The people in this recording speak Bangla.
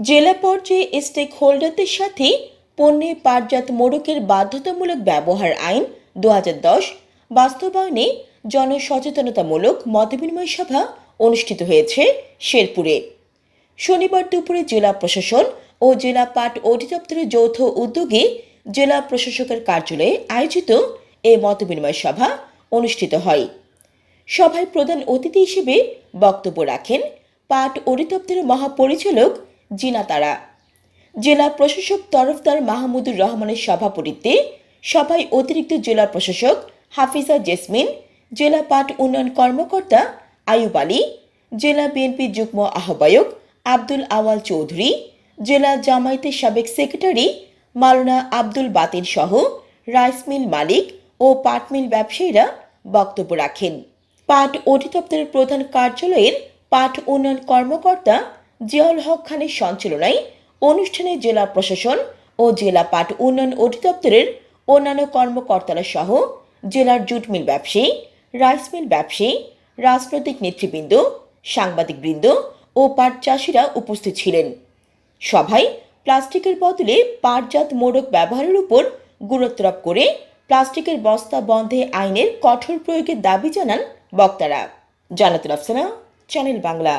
জেলা পর্যায়ে স্টেক হোল্ডারদের সাথে পণ্যে পাটজাত মোড়কের বাধ্যতামূলক ব্যবহার আইন দু হাজার দশ, বাস্তবায়নে জনসচেতনতামূলক মতবিনিময় সভা অনুষ্ঠিত হয়েছে শেরপুরে। শনিবার দুপুরে জেলা প্রশাসন ও জেলা পাট অধিদপ্তরের যৌথ উদ্যোগে জেলা প্রশাসকের কার্যালয়ে আয়োজিত এ মতবিনিময় সভা অনুষ্ঠিত হয়। সভায় প্রধান অতিথি হিসেবে বক্তব্য রাখেন পাট অধিদপ্তরের মহাপরিচালক জিনা তারা। জেলা প্রশাসক তরফদার মাহমুদুর রহমানের সভাপতিত্বে সভায় অতিরিক্ত জেলা প্রশাসক হাফিজা জেসমিন, জেলা পাট উন্নয়ন কর্মকর্তা আয়ুব আলী, জেলা বিএনপি যুগ্ম আহ্বায়ক আব্দুল আওয়াল চৌধুরী, জেলা জামায়াতের সাবেক সেক্রেটারি মাওলানা আব্দুল বাতিন সহ রাইস মিল মালিক ও পাটমিল ব্যবসায়ীরা বক্তব্য রাখেন। পাট অধিদপ্তরের প্রধান কার্যালয়ের পাট উন্নয়ন কর্মকর্তা জিয়াউল হক খানের সঞ্চালনায় অনুষ্ঠানে জেলা প্রশাসন ও জেলা পাট উন্নয়ন অধিদপ্তরের অন্যান্য কর্মকর্তারা সহ জেলার জুট মিল ব্যবসায়ী, রাইস মিল ব্যবসায়ী, রাজনৈতিক নেতৃবৃন্দ, সাংবাদিকবৃন্দ ও পাট চাষিরা উপস্থিত ছিলেন। সভায় প্লাস্টিকের বদলে পাটজাত মোড়ক ব্যবহারের উপর গুরুত্বারোপ করে প্লাস্টিকের বস্তা বন্ধে আইনের কঠোর প্রয়োগের দাবি জানান বক্তারা। জানাতুল আফসানা, চ্যানেল বাংলা।